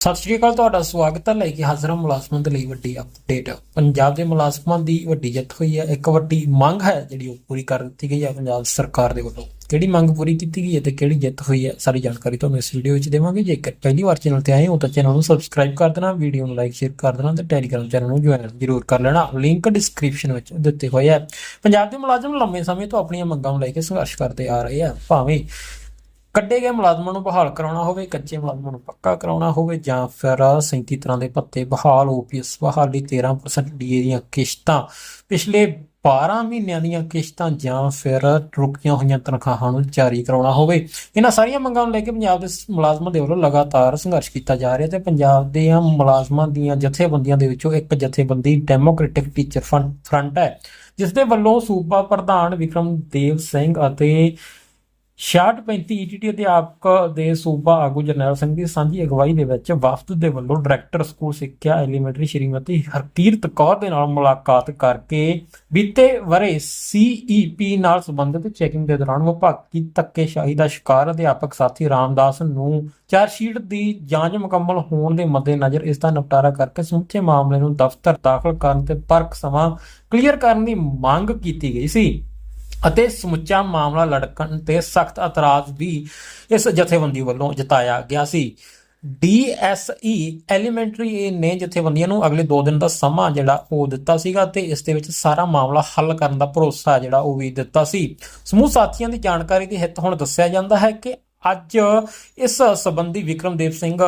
ਸਤਿ ਸ਼੍ਰੀ ਅਕਾਲ, ਤੁਹਾਡਾ ਸਵਾਗਤ ਹੈ ਲੈ ਕੇ ਹਾਜ਼ਰ ਹਾਂ ਮੁਲਾਜ਼ਮਾਂ ਦੇ ਲਈ ਵੱਡੀ ਅਪਡੇਟ ਪੰਜਾਬ ਦੇ ਮੁਲਾਜ਼ਮਾਂ ਦੀ ਵੱਡੀ ਜਿੱਤ ਹੋਈ ਹੈ। ਇੱਕ ਵੱਡੀ ਮੰਗ ਹੈ ਜਿਹੜੀ ਉਹ ਪੂਰੀ ਕਰ ਦਿੱਤੀ ਗਈ ਹੈ ਪੰਜਾਬ ਸਰਕਾਰ ਦੇ ਵੱਲੋਂ। ਕਿਹੜੀ ਮੰਗ ਪੂਰੀ ਕੀਤੀ ਗਈ ਹੈ ਤੇ ਕਿਹੜੀ ਜਿੱਤ ਹੋਈ ਹੈ, ਸਾਰੀ ਜਾਣਕਾਰੀ ਤੁਹਾਨੂੰ ਇਸ ਵੀਡੀਓ ਵਿੱਚ ਦੇਵਾਂਗੇ। ਜੇਕਰ ਪਹਿਲੀ ਵਾਰ ਚੈਨਲ ਤੇ ਆਏ ਹੋ ਤਾਂ ਚੈਨਲ ਨੂੰ ਸਬਸਕ੍ਰਾਈਬ ਕਰ ਦੇਣਾ ਵੀਡੀਓ ਨੂੰ ਲਾਈਕ ਸ਼ੇਅਰ ਕਰ ਦੇਣਾ ਤੇ ਟੈਲੀਗ੍ਰਾਮ ਚੈਨਲ ਨੂੰ ਜੁਆਇਨ ਜ਼ਰੂਰ ਕਰ ਲੈਣਾ। ਲਿੰਕ ਡਿਸਕ੍ਰਿਪਸ਼ਨ ਵਿੱਚ ਦਿੱਤੇ ਹੋਏ ਹੈ। ਪੰਜਾਬ ਦੇ ਮੁਲਾਜ਼ਮ ਲੰਮੇ ਸਮੇਂ ਤੋਂ ਆਪਣੀਆਂ ਮੰਗਾਂ ਨੂੰ ਲੈ ਕੇ ਸੰਘਰਸ਼ ਕਰਦੇ ਆ ਰਹੇ ਆ ਭਾਵੇਂ ਕੱਢੇ ਗਏ ਮੁਲਾਜ਼ਮਾਂ ਨੂੰ ਬਹਾਲ ਕਰਾਉਣਾ ਹੋਵੇ, ਕੱਚੇ ਮੁਲਾਜ਼ਮਾਂ ਨੂੰ ਪੱਕਾ ਕਰਾਉਣਾ ਹੋਵੇ, ਜਾਂ ਫਿਰ 37 ਤਰ੍ਹਾਂ ਦੇ ਭੱਤੇ ਬਹਾਲ ਓਪੀਐਸ ਬਹਾਲੀ 13% ਡੀਏ ਦੀਆਂ ਕਿਸ਼ਤਾਂ। ਪਿਛਲੇ 12 ਮਹੀਨਿਆਂ ਦੀਆਂ ਕਿਸ਼ਤਾਂ ਜਾਂ ਫਿਰ ਰੁਕੀਆਂ ਹੋਈਆਂ ਤਨਖਾਹਾਂ ਨੂੰ ਜਾਰੀ ਕਰਾਉਣਾ ਹੋਵੇ। ਇਹਨਾਂ ਸਾਰੀਆਂ ਮੰਗਾਂ ਨੂੰ ਲੈ ਕੇ ਪੰਜਾਬ ਦੇ ਮੁਲਾਜ਼ਮਾਂ ਦੇ ਵੱਲੋਂ ਲਗਾਤਾਰ ਸੰਘਰਸ਼ ਕੀਤਾ ਜਾ ਰਿਹਾ ਤੇ ਪੰਜਾਬ ਦੇ ਮੁਲਾਜ਼ਮਾਂ ਦੀਆਂ ਜਥੇਬੰਦੀਆਂ ਦੇ ਵਿੱਚੋਂ ਇੱਕ ਜਥੇਬੰਦੀ ਡੈਮੋਕ੍ਰੈਟਿਕ ਟੀਚਰ ਫਰੰਟ ਫਰੰਟ ਹੈ ਜਿਸ ਦੇ ਵੱਲੋਂ ਸੂਬਾ ਪ੍ਰਧਾਨ ਵਿਕਰਮਦੇਵ ਸਿੰਘ ਅਤੇ 6635 ਈਟੀਟੀ ਅਧਿਆਪਕ ਦੇ ਸੂਬਾ ਆਗੂ ਜਰਨੈਲ ਸਿੰਘ ਦੀ ਸਾਂਝੀ ਅਗਵਾਈ ਦੇ ਵਿੱਚ ਵਫਦ ਦੇ ਵੱਲੋਂ ਡਾਇਰੈਕਟਰ ਸਕੂਲ ਸਿੱਖਿਆ ਐਲੀਮੈਂਟਰੀ ਸ਼੍ਰੀਮਤੀ ਹਰਕੀਰਤ ਕੌਰ ਦੇ ਨਾਲ ਮੁਲਾਕਾਤ ਕਰਕੇ ਬੀਤੇ ਵਰੇ ਸੀਈਪੀ ਨਾਲ ਸੰਬੰਧਿਤ ਚੈਕਿੰਗ ਦੇ ਦੌਰਾਨ ਵਿਭਾਗੀ ਧੱਕੇਸ਼ਾਹੀ ਦਾ ਸ਼ਿਕਾਰ ਅਧਿਆਪਕ ਸਾਥੀ ਰਾਮਦਾਸ ਨੂੰ ਚਾਰਜਸ਼ੀਟ ਦੀ ਜਾਂਚ ਮੁਕੰਮਲ ਹੋਣ ਦੇ ਮੱਦੇਨਜ਼ਰ ਇਸ ਦਾ ਨਿਪਟਾਰਾ ਕਰਕੇ ਸਮੁੱਚੇ ਮਾਮਲੇ ਨੂੰ ਦਫ਼ਤਰ ਦਾਖਲ ਕਰਨ ਤੇ ਪਰਖ ਸਮਾਂ ਕਲੀਅਰ ਕਰਨ ਦੀ ਮੰਗ ਕੀਤੀ ਗਈ ਸੀ। ਅਤੇ ਸਮੁੱਚਾ ਮਾਮਲਾ ਲੜਕਣ ਤੇ ਸਖਤ ਇਤਰਾਜ਼ ਵੀ ਇਸ ਜਥੇਬੰਦੀ ਵੱਲੋਂ ਜਤਾਇਆ ਗਿਆ ਸੀ। ਡੀਐਸਈ ਐਲੀਮੈਂਟਰੀ ਨੇ ਜਥੇਬੰਦੀਆਂ ਨੂੰ ਅਗਲੇ 2 ਦਿਨ ਦਾ ਸਮਾਂ ਜਿਹੜਾ ਉਹ ਦਿੱਤਾ ਸੀਗਾ ਤੇ ਇਸ ਦੇ ਵਿੱਚ ਸਾਰਾ ਮਾਮਲਾ ਹੱਲ ਕਰਨ ਦਾ ਭਰੋਸਾ ਜਿਹੜਾ ਉਹ ਵੀ ਦਿੱਤਾ ਸੀ। ਸਮੂਹ ਸਾਥੀਆਂ ਦੀ ਜਾਣਕਾਰੀ ਦੇ ਹਿੱਤ ਹੁਣ ਦੱਸਿਆ ਜਾਂਦਾ ਹੈ ਕਿ ਅੱਜ ਇਸ ਸੰਬੰਧੀ ਵਿਕਰਮਦੇਵ ਸਿੰਘ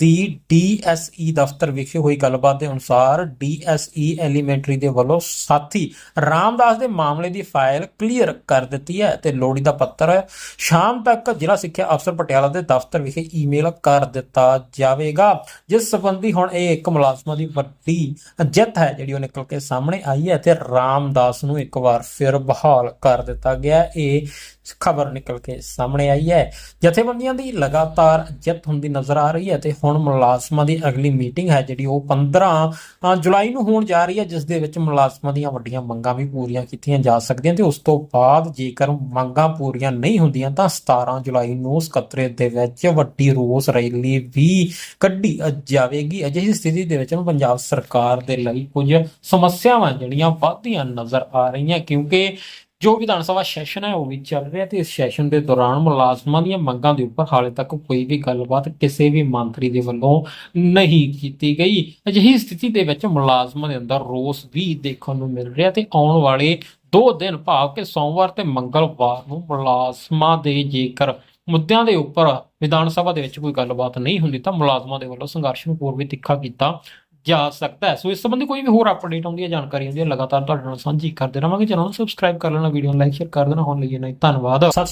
ਦੀ ਡੀਐਸਈ ਦਫ਼ਤਰ ਵਿਖੇ ਹੋਈ ਗੱਲਬਾਤ ਦੇ ਅਨੁਸਾਰ ਡੀਐਸਈ ਐਲੀਮੈਂਟਰੀ ਦੇ ਵੱਲੋਂ ਸਾਥੀ ਰਾਮਦਾਸ ਦੇ ਮਾਮਲੇ ਦੀ ਫਾਈਲ ਕਲੀਅਰ ਕਰ ਦਿੱਤੀ ਹੈ ਤੇ ਲੋੜੀ ਦਾ ਪੱਤਰ ਸ਼ਾਮ ਤੱਕ ਜ਼ਿਲ੍ਹਾ ਸਿੱਖਿਆ ਅਫਸਰ ਪਟਿਆਲਾ ਦੇ ਦਫ਼ਤਰ ਵਿਖੇ ਈਮੇਲ ਕਰ ਦਿੱਤਾ ਜਾਵੇਗਾ, ਜਿਸ ਸੰਬੰਧੀ ਹੁਣ ਇਹ ਇੱਕ ਮੁਲਾਜ਼ਮਾਂ ਦੀ ਵੱਡੀ ਜਿੱਤ ਹੈ ਜਿਹੜੀ ਉਹ ਨਿਕਲ ਕੇ ਸਾਹਮਣੇ ਆਈ ਹੈ ਤੇ ਰਾਮਦਾਸ ਨੂੰ ਇੱਕ ਵਾਰ ਫਿਰ ਬਹਾਲ ਕਰ ਦਿੱਤਾ ਗਿਆ। ਇਹ ਖਬਰ ਨਿਕਲ ਕੇ ਸਾਹਮਣੇ ਆਈ ਹੈ। ਜਥੇਬੰਦੀਆਂ ਦੀ ਲਗਾਤਾਰ ਜਿੱਤ ਹੁੰਦੀ ਨਜ਼ਰ ਆ ਰਹੀ ਹੈ ਤੇ ਹੁਣ ਮੁਲਾਜ਼ਮਾਂ ਦੀ ਅਗਲੀ ਮੀਟਿੰਗ ਹੈ ਜਿਹੜੀ ਉਹ 15 ਜੁਲਾਈ ਨੂੰ ਹੋਣ ਜਾ ਰਹੀ ਹੈ, ਜਿਸ ਦੇ ਵਿੱਚ ਮੁਲਾਜ਼ਮਾਂ ਦੀਆਂ ਵੱਡੀਆਂ ਮੰਗਾਂ ਵੀ ਪੂਰੀਆਂ ਕੀਤੀਆਂ ਜਾ ਸਕਦੀਆਂ ਤੇ ਉਸ ਤੋਂ ਬਾਅਦ ਜੇਕਰ ਮੰਗਾਂ ਪੂਰੀਆਂ ਨਹੀਂ ਹੁੰਦੀਆਂ ਤਾਂ 17 ਜੁਲਾਈ ਨੂੰ ਸਕੱਤਰੇਤ ਦੇ ਵਿੱਚ ਵੱਡੀ ਰੋਸ ਰੈਲੀ ਵੀ ਕੱਢੀ ਜਾਵੇਗੀ। ਅਜਿਹੀ ਸਥਿਤੀ ਦੇ ਵਿੱਚ ਪੰਜਾਬ ਸਰਕਾਰ ਦੇ ਲਈ ਕੁਝ ਸਮੱਸਿਆਵਾਂ ਜਿਹੜੀਆਂ ਵੱਧਦੀਆਂ ਨਜ਼ਰ ਆ ਰਹੀਆਂ, ਕਿਉਂਕਿ ਜੋ ਵਿਧਾਨ ਸਭਾ ਸੈਸ਼ਨ ਹੈ, ਉਹ ਵੀ ਚੱਲ ਰਿਹਾ ਤੇ ਇਸ ਸੈਸ਼ਨ ਦੇ ਦੌਰਾਨ ਮੁਲਾਜ਼ਮਾਂ ਦੀਆਂ ਮੰਗਾਂ ਦੇ ਉੱਪਰ ਹਾਲੇ ਤੱਕ ਕੋਈ ਵੀ ਗੱਲਬਾਤ ਕਿਸੇ ਵੀ ਮੰਤਰੀ ਦੇ ਵੱਲੋਂ ਨਹੀਂ ਕੀਤੀ ਗਈ। ਅਜਿਹੀ ਸਥਿਤੀ ਦੇ ਵਿੱਚ ਮੁਲਾਜ਼ਮਾਂ ਦੇ ਅੰਦਰ ਰੋਸ ਵੀ ਦੇਖਣ ਨੂੰ ਮਿਲ ਰਿਹਾ ਤੇ ਆਉਣ ਵਾਲੇ ਦੋ ਦਿਨ ਭਾਵ ਕਿ ਸੋਮਵਾਰ ਤੇ ਮੰਗਲਵਾਰ ਨੂੰ ਮੁਲਾਜ਼ਮਾਂ ਦੇ ਜੇਕਰ ਮੁੱਦਿਆਂ ਦੇ ਉੱਪਰ ਵਿਧਾਨ ਸਭਾ ਦੇ ਵਿੱਚ ਕੋਈ ਗੱਲਬਾਤ ਨਹੀਂ ਹੁੰਦੀ ਤਾਂ ਮੁਲਾਜ਼ਮਾਂ ਦੇ ਵੱਲੋਂ ਸੰਘਰਸ਼ ਨੂੰ ਹੋਰ ਵੀ ਤਿੱਖਾ ਕੀਤਾ ਜਾ ਸਕਦਾ ਹੈ। ਸੋ ਇਸ ਸੰਬੰਧੀ ਕੋਈ ਵੀ ਹੋਰ ਅਪਡੇਟ ਆਉਂਦੀ ਹੈ, ਜਾਣਕਾਰੀ ਆਉਂਦੀ ਹੈ, ਲਗਾਤਾਰ ਤੁਹਾਡੇ ਨਾਲ ਸਾਂਝੀ ਕਰਦੇ ਰਹਾਂਗੇ। ਚੈਨਲ ਨੂੰ ਸਬਸਕ੍ਰਾਈਬ ਕਰ ਲੈਣਾ ਵੀਡੀਓ ਨੂੰ ਲਾਈਕ ਸ਼ੇਅਰ ਕਰ ਦੇਣਾ। ਹੁਣ ਲਈ ਨਹੀਂ ਧੰਨਵਾਦ।